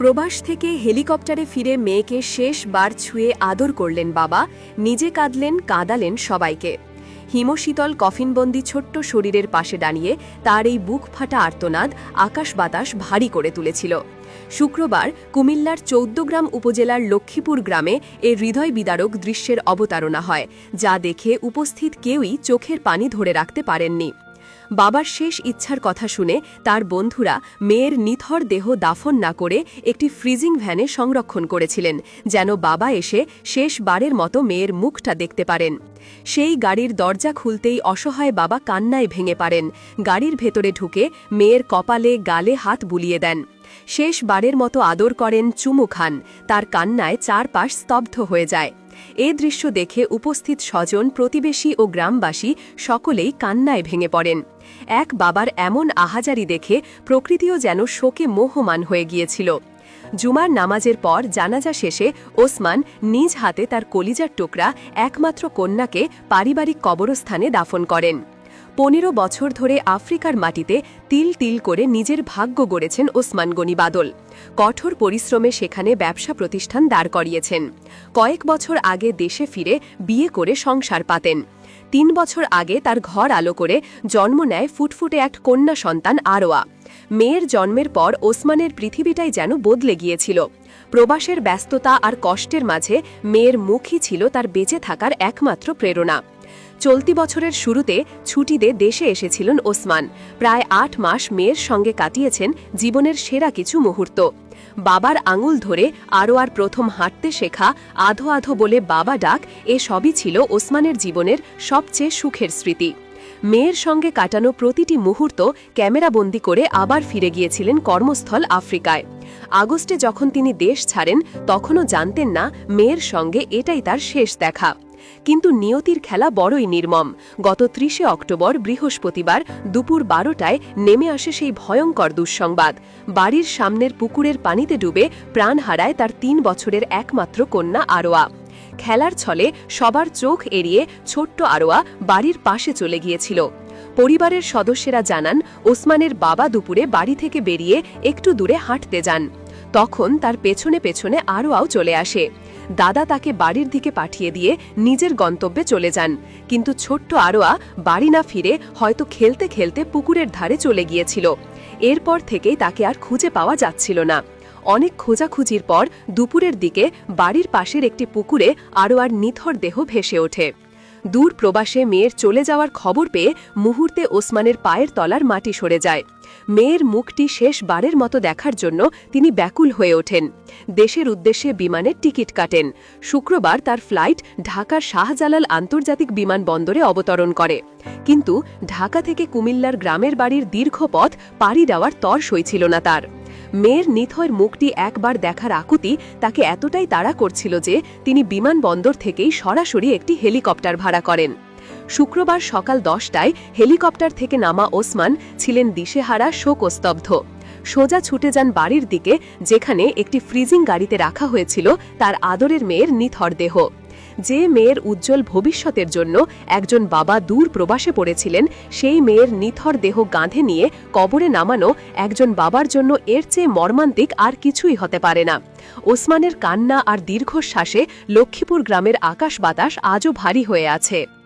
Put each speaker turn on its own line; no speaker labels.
প্রবাস থেকে হেলিকপ্টারে ফিরে মেয়েকে শেষবার ছুঁয়ে আদর করলেন বাবা, নিজে কাঁদলেন, কাঁদালেন সবাইকে। হিমশীতল কফিনবন্দি ছোট্ট শরীরের পাশে দাঁড়িয়ে তার এই বুক ফাটা আর্তনাদ আকাশ বাতাস ভারী করে তুলেছিল। শুক্রবার কুমিল্লার চৌদ্দগ্রাম উপজেলার লক্ষ্মীপুর গ্রামে এ হৃদয় বিদারক দৃশ্যের অবতারণা হয়, যা দেখে উপস্থিত কেউই চোখের পানি ধরে রাখতে পারেননি। বাবার শেষ ইচ্ছার কথা শুনে তার বন্ধুরা মেয়ের নিথর দেহ দাফন না করে একটি ফ্রিজিং ভ্যানে সংরক্ষণ করেছিলেন, যেন বাবা এসে শেষবারের মতো মেয়ের মুখটা দেখতে পারেন। সেই গাড়ির দরজা খুলতেই অসহায় বাবা কান্নায় ভেঙে পারেন গাড়ির ভেতরে ঢুকে মেয়ের কপালে গালে হাত বুলিয়ে দেন। শেষবারের মতো আদর করেন চুমু খান। তার কান্নায় চারপাশ স্তব্ধ হয়ে যায়। এ দৃশ্য দেখে উপস্থিত স্বজন, প্রতিবেশী ও গ্রামবাসী সকলেই কান্নায় ভেঙে পড়েন। এক বাবার এমন আহাজারি দেখে প্রকৃতিও যেন শোকে মোহমান হয়ে গিয়েছিল। জুমার নামাজের পর জানাজা শেষে ওসমান নিজ হাতে তার কলিজার টুকরা, একমাত্র কন্যাকে পারিবারিক কবরস্থানে দাফন করেন। পনেরো বছর ধরে আফ্রিকার মাটিতে তিল তিল করে নিজের ভাগ্য গড়েছেন ওসমান গনি বাদল। কঠোর পরিশ্রমে সেখানে ব্যবসা প্রতিষ্ঠান দাঁড় করিয়েছেন। কয়েক বছর আগে দেশে ফিরে বিয়ে করে সংসার পাতেন। তিন বছর আগে তার ঘর আলো করে জন্ম নেয় ফুটফুটে এক কন্যা সন্তান আরোয়া। মেয়ের জন্মের পর ওসমানের পৃথিবীটাই যেন বদলে গিয়েছিল। প্রবাসের ব্যস্ততা আর কষ্টের মাঝে মেয়ের মুখই ছিল তার বেঁচে থাকার একমাত্র প্রেরণা। চলতি বছরের শুরুতে ছুটিতে দেশে এসেছিলেন ওসমান। প্রায় আট মাস মেয়ের সঙ্গে কাটিয়েছেন জীবনের সেরা কিছু মুহূর্ত। বাবার আঙুল ধরে আরও আর প্রথম হাঁটতে শেখা আধো আধো বলে বাবা ডাক এ সবই ছিল ওসমানের জীবনের সবচেয়ে সুখের স্মৃতি। মেয়ের সঙ্গে কাটানো প্রতিটি মুহূর্ত ক্যামেরাবন্দি করে আবার ফিরে গিয়েছিলেন কর্মস্থল আফ্রিকায়। আগস্টে যখন তিনি দেশ ছাড়েন, তখনও জানতেন না মেয়ের সঙ্গে এটাই তার শেষ দেখা। কিন্তু নিয়তির খেলা বড়ই নির্মম। গত ত্রিশে অক্টোবর বৃহস্পতিবার দুপুর বারোটায় নেমে আসে সেই ভয়ঙ্কর দুঃসংবাদ। বাড়ির সামনের পুকুরের পানিতে ডুবে প্রাণ হারায় তার তিন বছরের একমাত্র কন্যা আরোয়া। খেলার ছলে সবার চোখ এড়িয়ে ছোট্ট আরোয়া বাড়ির পাশে চলে গিয়েছিল। পরিবারের সদস্যরা জানান, ওসমানের বাবা দুপুরে বাড়ি থেকে বেরিয়ে একটু দূরে হাঁটতে যান। তখন তার পেছনে পেছনে আরোয়াও চলে আসে। দাদা তাকে বাড়ির দিকে পাঠিয়ে দিয়ে নিজের গন্তব্যে চলে যান। কিন্তু ছোট্ট আরোয়া বাড়ি না ফিরে হয়তো খেলতে খেলতে পুকুরের ধারে চলে গিয়েছিল। এরপর থেকেই তাকে আর খুঁজে পাওয়া যাচ্ছিল না। অনেক খোঁজাখুঁজির পর দুপুরের দিকে বাড়ির পাশের একটি পুকুরে আরোয়ার নিথর দেহ ভেসে ওঠে। দূর প্রবাসে মেয়ের চলে যাওয়ার খবর পেয়ে মুহূর্তে ওসমানের পায়ের তলার মাটি সরে যায়। মেয়ের মুখটি শেষবারের মতো দেখার জন্য তিনি ব্যাকুল হয়ে ওঠেন। দেশের উদ্দেশ্যে বিমানের টিকিট কাটেন। শুক্রবার তার ফ্লাইট ঢাকার শাহজালাল আন্তর্জাতিক বিমানবন্দরে অবতরণ করে। কিন্তু ঢাকা থেকে কুমিল্লার গ্রামের বাড়ির দীর্ঘ পথ পাড়ি দেওয়ার তর সইছিল না তার। মেয়ের নিথয়ের মুখটি একবার দেখার আকুতি তাকে এতটাই তাড়া করছিল যে তিনি বিমানবন্দর থেকেই সরাসরি একটি হেলিকপ্টার ভাড়া করেন। শুক্রবার সকাল দশটায় হেলিকপ্টার থেকে নামা ওসমান ছিলেন দিশেহারা শোকস্তব্ধ। সোজা ছুটে যান বাড়ির দিকে, যেখানে একটি ফ্রিজিং গাড়িতে রাখা হয়েছিল তার আদরের মেয়ের নিথর দেহ। যে মেয়ের উজ্জ্বল ভবিষ্যতের জন্য একজন বাবা দূর প্রবাসে পড়েছিলেন, সেই মেয়ের নিথর দেহ গাঁধে নিয়ে কবরে নামানো একজন বাবার জন্য এর চেয়ে মর্মান্তিক আর কিছুই হতে পারে না। ওসমানের কান্না আর দীর্ঘশ্বাসে লক্ষ্মীপুর গ্রামের আকাশ বাতাস আজও ভারী হয়ে আছে।